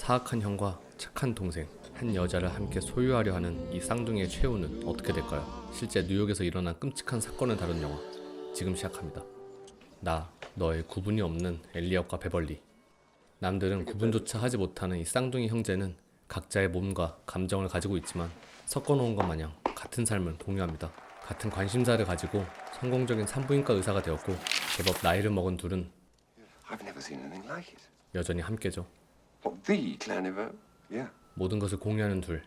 사악한 형과 착한 동생, 한 여자를 함께 소유하려 하는 이 쌍둥이의 최후는 어떻게 될까요? 실제 뉴욕에서 일어난 끔찍한 사건을 다룬 영화 지금 시작합니다. 나, 너의 구분이 없는 엘리엇과 베벌리. 남들은 구분조차 하지 못하는 이 쌍둥이 형제는 각자의 몸과 감정을 가지고 있지만 섞어놓은 것 마냥 같은 삶을 공유합니다. 같은 관심사를 가지고 성공적인 산부인과 의사가 되었고 제법 나이를 먹은 둘은. 여전히 함께죠. The Neveu? Yeah. 모든 것을 공유하는 둘.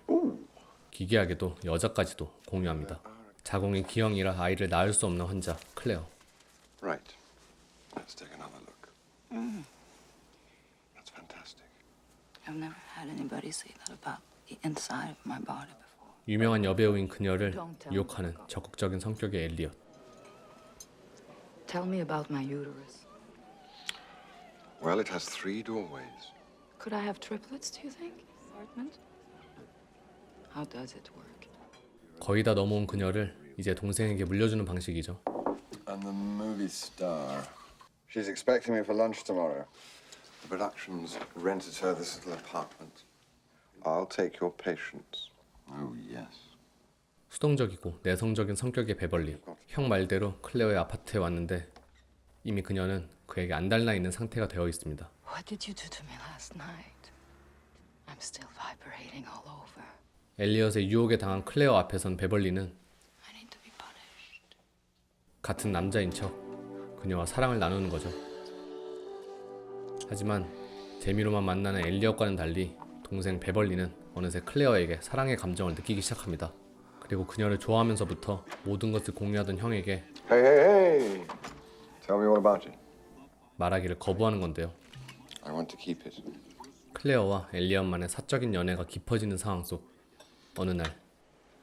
기괴하게도 여자까지도 공유합니다. 자궁이 기형이라 아이를 낳을 수 없는 환자 클레어. Right. Let's take another look. That's fantastic. I've never had anybody say that about the inside of my body before. 유명한 여배우인 그녀를 유혹하는 적극적인 성격의 엘리엇. Tell me about my uterus. Well, it has three doorways. Could I have triplets, do you think? Apartment? How does it work? 거의 다 넘어온 그녀를 이제 동생에게 물려주는 방식이죠. I'm the movie star. She's expecting me for lunch tomorrow. The production's rented her this little apartment. I'll take your patients. Oh, yes. 수동적이고 내성적인 성격의 베벌리. 형 말대로 클레어의 아파트에 왔는데 이미 그녀는 그에게 안달나 있는 상태가 되어 있습니다. What did you do to me last night? I'm still vibrating all over. 엘리엇의 유혹에 당한 클레어 앞에선 베벌리는 I need to be punished. 같은 남자인 척 그녀와 사랑을 나누는 거죠. 하지만 재미로만 만나는 엘리엇과는 달리 동생 베벌리는 어느새 클레어에게 사랑의 감정을 느끼기 시작합니다. 그리고 그녀를 좋아하면서부터 모든 것을 공유하던 형에게 Hey, hey, hey! Tell me all about it. 말하기를 거부하는 건데요. I want to keep it. 클레어와 엘리엇만의 사적인 연애가 깊어지는 상황 속 어느 날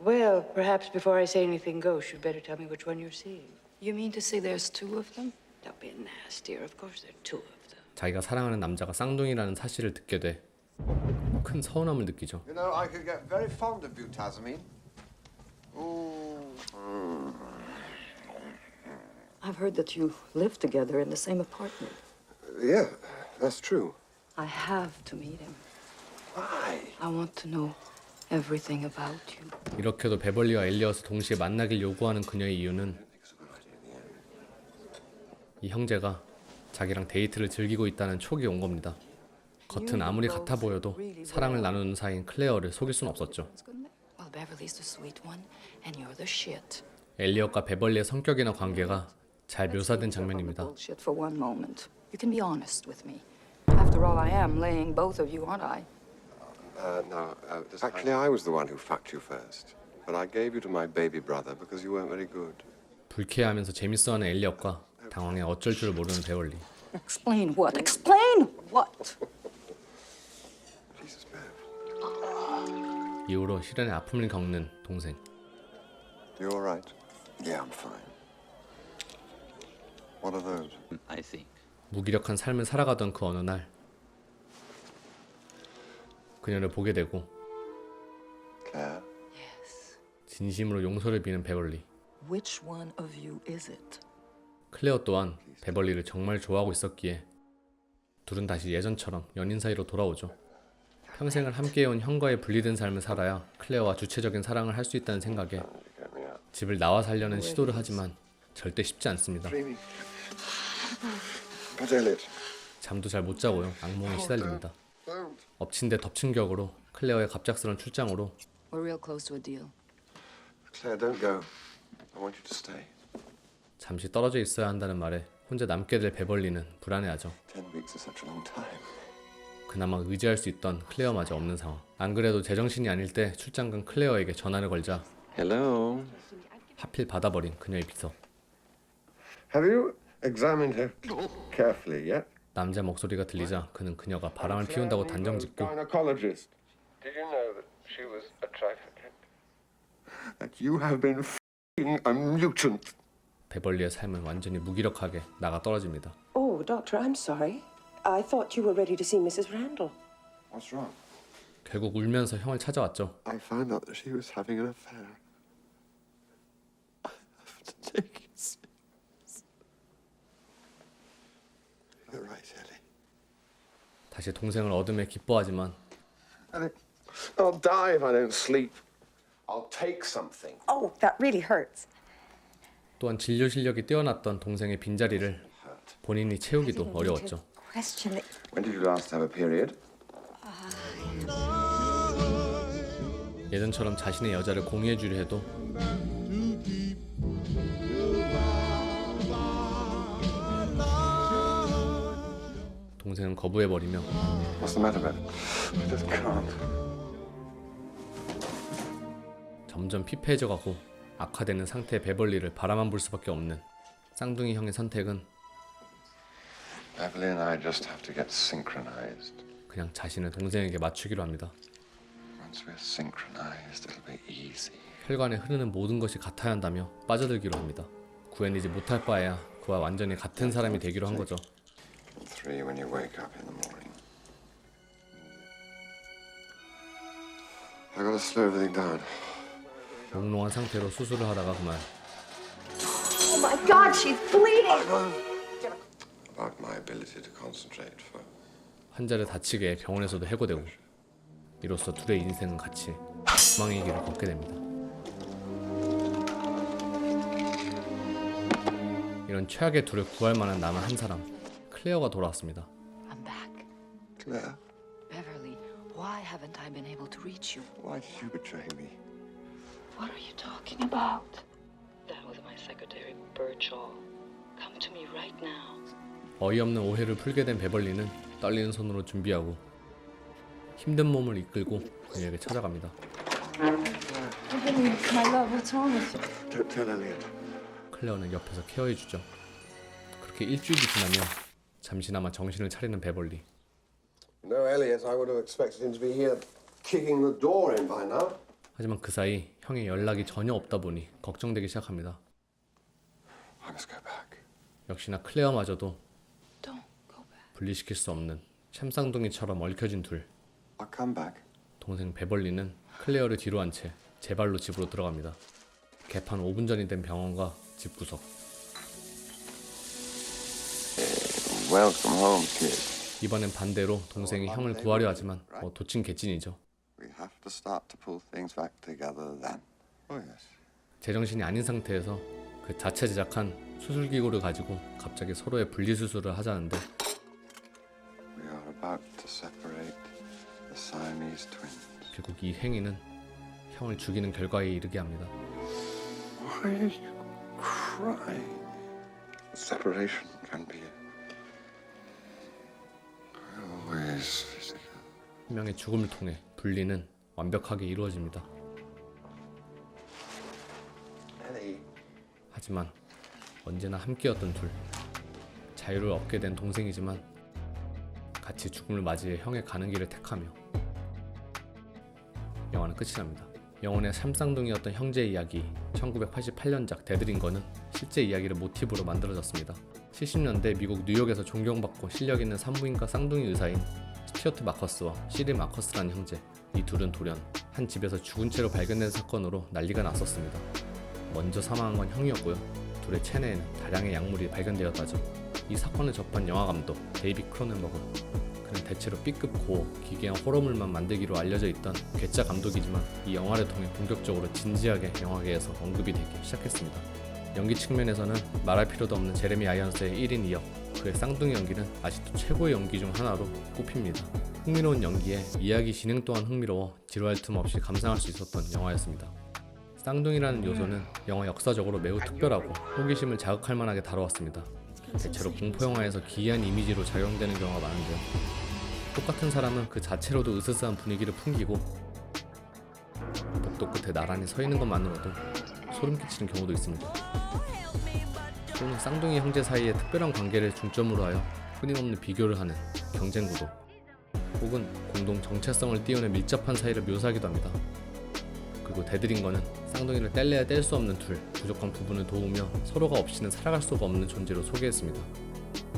Well, perhaps before I say anything goes, you'd better tell me which one you're seeing. You mean to say there's two of them? Don't be nastier. Of course, there are two of them. 자기가 사랑하는 남자가 쌍둥이라는 사실을 듣게 돼 큰 서운함을 느끼죠. You know, I could get very fond of butasmine. Ooh. I've heard that you live together in the same apartment. Yeah, that's true. I have to meet him. Why? I want to know everything about you. 이렇게도 베벌리와 엘리엇을 동시에 만나길 요구하는 그녀의 이유는 이 형제가 자기랑 데이트를 즐기고 있다는 촉이 온 겁니다. 겉은 아무리 같아 보여도 사랑을 나누는 사이인 클레어를 속일 순 없었죠. Well, Beverly's the sweet one, and you're the shit. 엘리엇과 베벌리의 성격이나 관계가 잘 묘사된 장면입니다. Bullshit for one moment. You can be honest with me. After all, I am laying both of you, aren't I? Uh, no, uh, actually, I was the one who fucked you first. But I gave you to my baby brother because you weren't very good. 불쾌해하면서 재밌어하는 엘리엇과 당황해 어쩔 줄 모르는 베벌리. Explain what? Explain what? Jesus, Bev. 이후로 실연의 아픔을 겪는 동생. You all right? Yeah, I'm fine. What are those? I think. 무기력한 삶을 살아가던 그 어느 날 그녀를 보게 되고. 진심으로 용서를 비는 베벌리. Which one of you is it? 클레어 또한 베벌리를 정말 좋아하고 있었기에 둘은 다시 예전처럼 연인 사이로 돌아오죠. 평생을 함께해온 형과의 분리된 삶을 살아야 클레어와 주체적인 사랑을 할 수 있다는 생각에 out. 집을 나와 살려는 시도를 하지만 절대 쉽지 않습니다. 잠도 잘 못 자고요. 악몽에 시달립니다. 엎친 데 덮친 격으로 클레어의 갑작스런 출장으로 We're real close to a deal. Claire, don't go. I want you to stay. 잠시 떨어져 있어야 한다는 말에 혼자 남게 될 베벌리는 불안해하죠. Ten weeks is such a long time. 그나마 의지할 수 있던 클레어마저 없는 상황. 안 그래도 제정신이 아닐 때 출장 간 클레어에게 전화를 걸자 Hello. 하필 받아버린 그녀의 비서. Have you examined her carefully yet? 남자 목소리가 들리자 그는 그녀가 바람을 피운다고 단정짓고 Gynecologist. Did you know that she was a trafficant? That you have been f***ing a mutant. 베벌리의 삶은 완전히 무기력하게 나가 떨어집니다. Oh, Doctor, I'm sorry. I thought you were ready to see Mrs. Randall. What's wrong? 결국 울면서 형을 찾아왔죠. I found out that she was having an affair. I have to take it serious. You're right, Ellie. 다시 동생을 얻음에 기뻐하지만 Ellie, I'll die if I don't sleep. I'll take something. Oh, that really hurts. 또한 진료 실력이 뛰어났던 동생의 빈자리를 본인이 채우기도 어려웠죠. Question it. When did you last have a period? 예전처럼 자신의 여자를 공유해 주려 해도 동생은 거부해 버리며 What's the matter, Ben? I just can't. 점점 피폐해져 가고 악화되는 상태의 베벌리를 바라만 볼 수밖에 없는 쌍둥이 형의 선택은 Beverly and I just have to get synchronized. 그냥 자신을 동생에게 맞추기로 합니다. Once we're synchronized, it'll be easy. 혈관에 흐르는 모든 것이 같아야 한다며 빠져들기로 합니다. 구해내지 못할 바에야 그와 완전히 같은 사람이 되기로 한 거죠. Three when you wake up in the morning. I gotta slow everything down. 몽롱한 상태로 수술을 하다가 그만 Oh my God, she's bleeding. About my ability to concentrate for 환자를 다치게 병원에서도 해고되고 이로써 둘의 인생은 같이 희망의 길을 걷게 됩니다. 이런 최악의 둘을 구할 만한 남은 한 사람 클레어가 돌아왔습니다. I'm back. Claire. Beverly, why haven't I been able to reach you? Why did you betray me? What are you talking about? That was my secretary, Birchall. Come to me right now. 어이없는 오해를 풀게 된 베벌리는 떨리는 손으로 준비하고 힘든 몸을 이끌고 그녀에게 찾아갑니다. My love, what's wrong with you? Don't tell Elliot. 클레어는 옆에서 케어해주죠. 그렇게 일주일이 지나며 잠시나마 정신을 차리는 베벌리. No, Elliot, I would have expected him to be here kicking the door in by now. 하지만 그 사이 형의 연락이 전혀 없다 보니 걱정되기 시작합니다. I must go back. 역시나 클레어마저도 Don't go back. 분리시킬 수 없는 참쌍둥이처럼 얽혀진 둘. I'll come back. 동생 베벌리는 클레어를 뒤로 한 채 제 발로 집으로 들어갑니다. 개판 5분 전이 된 병원과 집 구석. Welcome home, kid. 이번엔 반대로 동생이 형을 구하려 하지만 뭐 도친 개찐이죠. We have to start to pull things back together then. Oh, yes. 제정신이 아닌 상태에서 그 자체 제작한 수술 기구를 가지고 갑자기 서로의 분리 수술을 하자는데 We are about to separate the Siamese twins. 결국 이 행위는 형을 죽이는 결과에 이르게 합니다. Why are you crying? Separation can be 한 명의 죽음을 통해 분리는 완벽하게 이루어집니다. 하지만 언제나 함께였던 둘 자유를 얻게 된 동생이지만 같이 죽음을 맞이해 형의 가는 길을 택하며 영화는 끝이 납니다. 영혼의 삼쌍둥이였던 형제 이야기 1988년작 데드링거는 실제 이야기를 모티브로 만들어졌습니다. 70년대 미국 뉴욕에서 존경받고 실력 있는 산부인과 쌍둥이 의사인 스튜어트 마커스와 시리 마커스라는 형제 이 둘은 돌연 한 집에서 죽은 채로 발견된 사건으로 난리가 났었습니다. 먼저 사망한 건 형이었고요. 둘의 체내에는 다량의 약물이 발견되었다죠. 이 사건을 접한 영화 감독 데이비 크로넨버그. 그는 대체로 B급 고어, 기괴한 호러물만 만들기로 알려져 있던 괴짜 감독이지만 이 영화를 통해 본격적으로 진지하게 영화계에서 언급이 되기 시작했습니다. 연기 측면에서는 말할 필요도 없는 제레미 아이언스의 1인 2역, 그의 쌍둥이 연기는 아직도 최고의 연기 중 하나로 꼽힙니다. 흥미로운 연기에 이야기 진행 또한 흥미로워 지루할 틈 없이 감상할 수 있었던 영화였습니다. 쌍둥이라는 요소는 영화 역사적으로 매우 특별하고 호기심을 자극할 만하게 다루었습니다. 대체로 공포 영화에서 기이한 이미지로 작용되는 경우가 많은데요. 똑같은 사람은 그 자체로도 으스스한 분위기를 풍기고 복도 끝에 나란히 서 있는 것만으로도 소름 끼치는 경우도 있습니다. 또는 쌍둥이 형제 사이의 특별한 관계를 중점으로 하여 끊임없는 비교를 하는 경쟁 구도 혹은 공동 정체성을 띄우는 밀접한 사이를 묘사하기도 합니다. 그리고 대들인 거는 쌍둥이를 뗄래야 뗄 수 없는 둘, 부족한 부분을 도우며 서로가 없이는 살아갈 수가 없는 존재로 소개했습니다.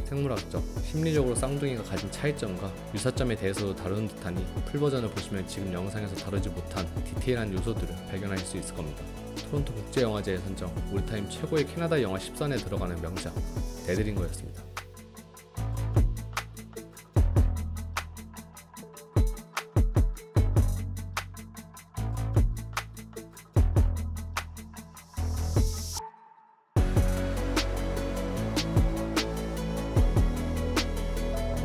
생물학적, 심리적으로 쌍둥이가 가진 차이점과 유사점에 대해서도 다루는 듯하니 풀버전을 보시면 지금 영상에서 다루지 못한 디테일한 요소들을 발견하실 수 있을 겁니다. 토론토 국제영화제에 선정 올타임 최고의 캐나다 영화 10선에 들어가는 명작 데드링거였습니다.